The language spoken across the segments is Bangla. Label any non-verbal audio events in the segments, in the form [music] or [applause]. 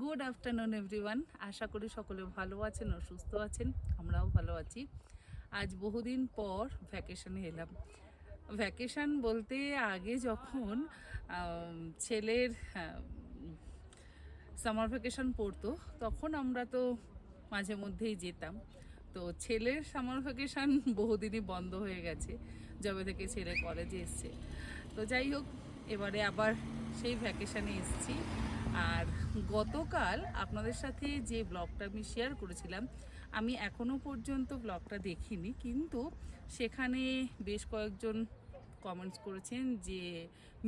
গুড আফটারনুন এভরিওয়ান আশা করি সকলে ভালো আছেন ও সুস্থ আছেন। আমরাও ভালো আছি। আজ বহুদিন পর ভ্যাকেশনে এলাম। ভ্যাকেশন বলতে আগে যখন ছেলের সামার ভ্যাকেশন পড়তো, তখন আমরা তো মাঝে মধ্যেই যেতাম। তো ছেলের সামার ভ্যাকেশন [laughs] বহুদিনই বন্ধ হয়ে গেছে, যবে থেকে ছেলে কলেজে এসছে। তো যাই হোক এবারে আবার সেই ভ্যাকেশানে এসেছি। আর গতকাল আপনাদের সাথে যে ব্লগটা আমি শেয়ার করেছিলাম, আমি এখনও পর্যন্ত ব্লগটা দেখিনি, কিন্তু সেখানে বেশ কয়েকজন কমেন্টস করেছেন যে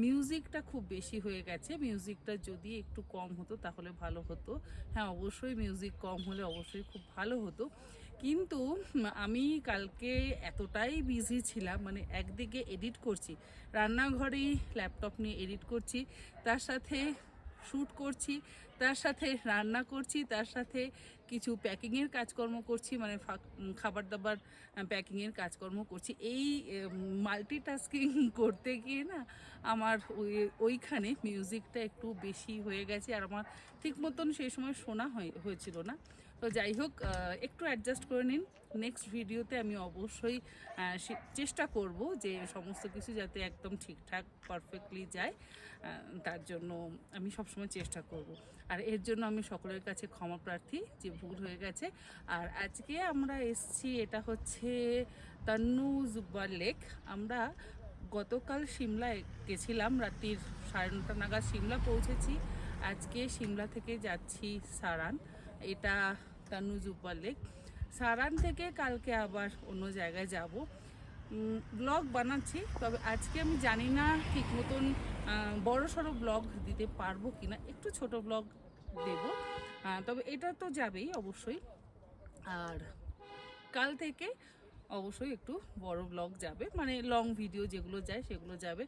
মিউজিকটা খুব বেশি হয়ে গেছে মিউজিকটা যদি একটু কম হতো তাহলে ভালো হতো। হ্যাঁ অবশ্যই মিউজিক কম হলে অবশ্যই খুব ভালো হতো। কিন্তু আমি কালকে এতটাই বিজি ছিলাম মানে একদিকে এডিট করছি, রান্নাঘরেই ল্যাপটপ নিয়ে এডিট করছি, তার সাথে শ্যুট করছি, তার সাথে রান্না করছি, তার সাথে কিছু প্যাকিংয়ের কাজকর্ম করছি মানে খাবার দাবার প্যাকিংয়ের কাজকর্ম করছি। এই মাল্টিটাস্কিং [laughs] করতে গিয়ে না আমার ওই, ওইখানে মিউজিকটা একটু বেশি হয়ে গেছে, আর আমার ঠিক মতন সেই সময় শোনা হয়- হয়েছিল না। তো যাই হোক একটু অ্যাডজাস্ট করে নিন। নেক্সট ভিডিওতে আমি অবশ্যই চেষ্টা করব যে সমস্ত কিছু যাতে একদম ঠিকঠাক পারফেক্টলি যায়। তার জন্য আমি সবসময় চেষ্টা করব। আর এর জন্য আমি সকলের কাছে ক্ষমা প্রার্থী, যে ভুল হয়ে গেছে। আর আজকে আমরা এসছি, এটা হচ্ছে তান্নু জুব্বার লেক। আমরা গতকাল সিমলায় গেছিলাম, রাত্রির সাড়ে নটা নাগাদ সিমলা পৌঁছেছি। আজকে সিমলা থেকে যাচ্ছি সারান। এটা জুব্বার লেক। সারান থেকে কালকে আবার অন্য জায়গায় যাব। ব্লগ বানাচ্ছি, তবে আজকে আমি জানি না ঠিক মতন বড় সড়ো ব্লগ দিতে পারব কি না একটু ছোট ব্লগ দেব। তবে এটা তো যাবেই অবশ্যই। আর কাল থেকে অবশ্যই একটু বড় ব্লগ যাবে মানে লং ভিডিও যেগুলো যায় সেগুলো যাবে।